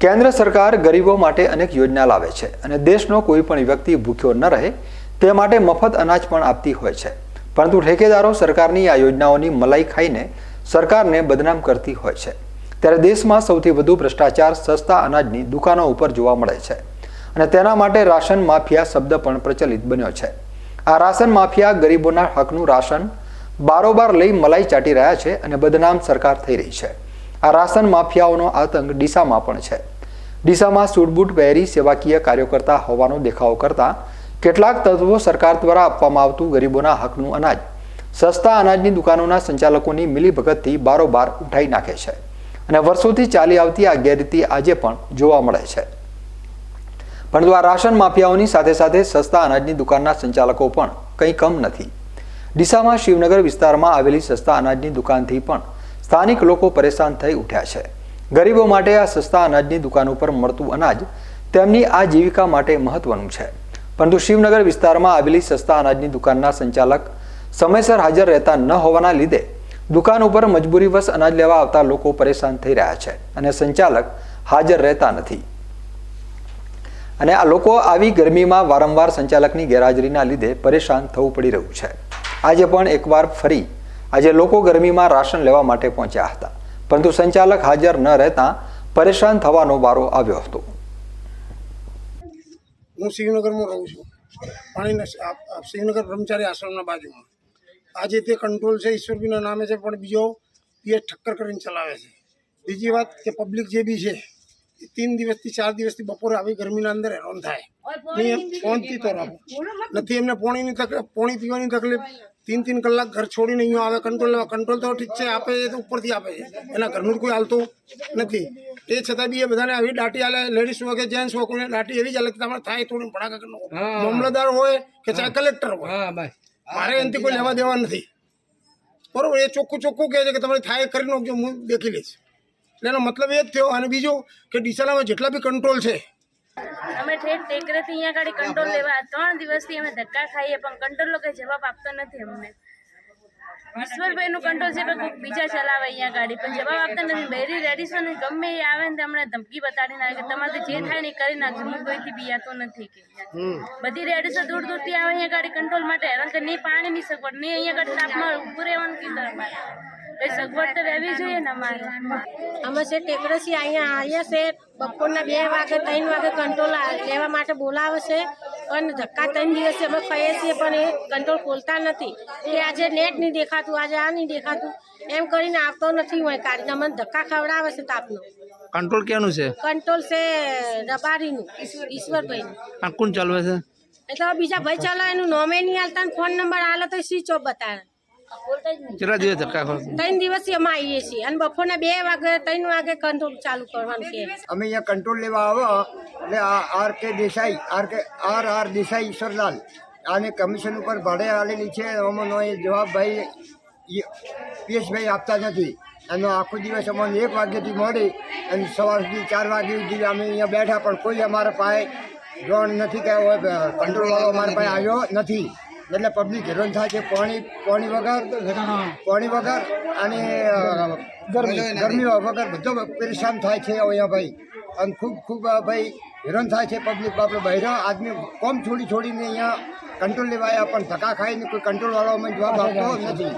કેન્દ્ર સરકાર ગરીબો માટે અનેક યોજના લાવે છે અને દેશનો કોઈ પણ વ્યક્તિ ભૂખ્યો ન રહે તે માટે મફત અનાજ પણ આપતી હોય છે. પરંતુ ઠેકેદારો સરકારની આ યોજનાઓની મલાઈ ખાઈને સરકારને બદનામ કરતી હોય છે. ત્યારે દેશમાં સૌથી વધુ ભ્રષ્ટાચાર સસ્તા અનાજની દુકાનો ઉપર જોવા મળે છે અને તેના માટે રાશન માફિયા શબ્દ પણ પ્રચલિત બન્યો છે. આ રાશન માફિયા ગરીબોના હકનું રાશન બારોબાર લઈ મલાઈ ચાટી રહ્યા છે અને બદનામ સરકાર થઈ રહી છે. આ રાશન માફિયાઓનો આતંક ડીસામાં પણ છે. ડીસામાં સૂટબૂટ પહેરી સેવાકીય કાર્યો કરતા હોવાનો દેખાવો કરતા કેટલાક તત્વો સરકાર દ્વારા આપવામાં આવતું ગરીબોના હકનું અનાજ, સસ્તા અનાજની દુકાનોના સંચાલકોની મિલીભગતથી બારોબાર ઉઠાઈ નાખે છે અને વર્ષોથી ચાલી આવતી આ ગેરરીતિ આજે પણ જોવા મળે છે. પરંતુ આ રાશન માફિયાઓની સાથે સાથે સસ્તા અનાજની દુકાનના સંચાલકો પણ કંઈ કમ નથી. ડીસામાં શિવનગર વિસ્તારમાં આવેલી સસ્તા અનાજની દુકાનથી પણ સ્થાનિક લોકો પરેશાન થઈ ઉઠ્યા છે. ગરીબો માટે આ સસ્તા અનાજની દુકાન ઉપર મળતું અનાજ તેમની આજીવિકા માટે મહત્વનું છે. પરંતુ શિવનગર વિસ્તારમાં આવેલી સસ્તા અનાજની દુકાનના સંચાલક સમયસર હાજર રહેતા ન હોવાના લીધે દુકાન ઉપર મજબૂરીવશ અનાજ લેવા આવતા લોકો પરેશાન થઈ રહ્યા છે અને સંચાલક હાજર રહેતા નથી. અને આ લોકો આવી ગરમીમાં વારંવાર સંચાલકની ગેરહાજરીના લીધે પરેશાન થવું પડી રહ્યું છે. આજે પણ એકવાર ફરી આજે લોકો ગરમીમાં રાશન લેવા માટે પહોંચ્યા હતા. પરંતુ સંચાલક હાજર ન રહેતા પરેશાન થવાનો વારો આવ્યો હતો. હું શ્રીનગરમાં રહું છું. પાણી શ્રીનગર બ્રહ્મચારી આશ્રમના બાજુમાં. આજે તે કંટ્રોલ છે ઈશ્વરબીના નામે છે પણ બીજો પીએચ ઠક્કર કરીને ચલાવે છે. બીજી વાત કે પબ્લિક જે બી છે એ ત્રણ દિવસથી ચાર દિવસથી બપોરે આવી ગરમીના અંદર હેરાન થાય. નહીં પહોંચતી તો રહો નથી એમને પોણીની તકલીફ પોણી પીવાની તકલીફ તીન તીન કલાક ઘર છોડીને અહીંયા આવે કંટ્રોલ લેવા કંટ્રોલ તો ઠીક છે આપે એ તો ઉપરથી આપે છે એના ઘરનું કોઈ હાલતું નથી એ છતાં બી એ બધાને આવી દાટી આલે લેડીઝ હોય કે જેન્ટ્સ હોય કોઈને દાટી એવી જ હાલે કે તમારે થાય થોડી ભણાકા મામલતદાર હોય કે ચાહે કલેક્ટર હોય મારે એનાથી કોઈ લેવા દેવા નથી બરોબર એ ચોખ્ખું ચોખ્ખું કહે છે કે તમારે થાય કરી નાખજો હું દેખી લઈશ એટલે એનો મતલબ એ જ થયો અને બીજું કે ડીસાલામાં જેટલા બી કંટ્રોલ છે અમે ઠેઠ ટેકરેથી અહીંયા ગાડી કંટ્રોલ લેવા ત્રણ દિવસથી અમે ધક્કા ખાઈએ પણ કંટ્રોલ કંઈ જવાબ આપતો નથી અમને. ઈશ્વરભાઈનું કંટ્રોલ છે પણ કોઈક બીજા ચલાવે અહીંયા ગાડી પણ જવાબ આપતા નથી. બેરી રેડીસો ને ગમે એ આવે ને અમને ધમકી બતાડી નાખે તમારે જે થાય ને કરી નાખજો હું કોઈથી બિયાતો નથી કે. બધી રેડીસો દૂર દૂરથી આવે અહીંયા ગાડી કંટ્રોલ માટે. હેરાન નહીં પાણી ની સગવડ નહીં અહીંયા ગાડી તાપમાં ઉભું રહેવાનું કીધું અમારે. કઈ સગવડ તો રહેવી જોઈએ ને અમારે. અમે છે ટેકરસી અહીંયા આવીએ છે બપોરના બે વાગે ત્રણ વાગે કંટ્રોલ લેવા માટે બોલાવે છે પણ ધક્કા ત્રણ દિવસથી અમે ખાઈએ છીએ પણ એ કંટ્રોલ ખોલતા નથી. કે આજે નેટ નહીં દેખાતું આજે આ નહીં દેખાતું. એમ કરીને આવતો નથી હોય કાઢીને અમને ધક્કા ખવડાવે છે તાપનો. કંટ્રોલ કેનું છે? કંટ્રોલ છે રબારીનું ઈશ્વરભાઈનું. આ કોણ ચાલવે છે? એ તો બીજા ભાઈ ચાલો એનું નોમે નહીં હાલતા ફોન નંબર આલે તો સ્વિચ ઓફ બતાવે? કેટલા દિવસ ધક્કા ખાવ ત્રણ દિવસથી અમે આવીએ છીએ. અને બપોરના બે વાગે ત્રણ વાગે કંટ્રોલ ચાલુ કરવાનું કે અમે અહીંયા કંટ્રોલ લેવા આવો એટલે R K Desai R K R R Desai Ishwarlal. આને કમિશન ઉપર ભાડે આવેલી છે અમોનો એ જવાબભાઈ ભાઈ આપતા નથી. એનો આખો દિવસ અમને એક વાગ્યાથી મળી અને સવાર સુધી ચાર વાગ્યા સુધી અમે અહીંયા બેઠા પણ કોઈ અમારા પાસે ડ્રોન નથી કે કંટ્રોલવાળો અમારા પાસે આવ્યો નથી. એટલે પબ્લિક હેરોન થાય છે પાણી પાણી વગર પાણી વગર અને ગરમી. વગર બધો પરેશાન થાય છે અહીંયા ભાઈ. અને ખૂબ ખૂબ ભાઈ હેરાન થાય છે પબ્લિક આપણે બહેરા આદમી કોમ છોડી છોડીને અહીંયા કંટ્રોલ લેવા આવ્યા પણ ધક્કા ખાઈને કોઈ કંટ્રોલ વાળો અમે જવાબ આપતો નથી.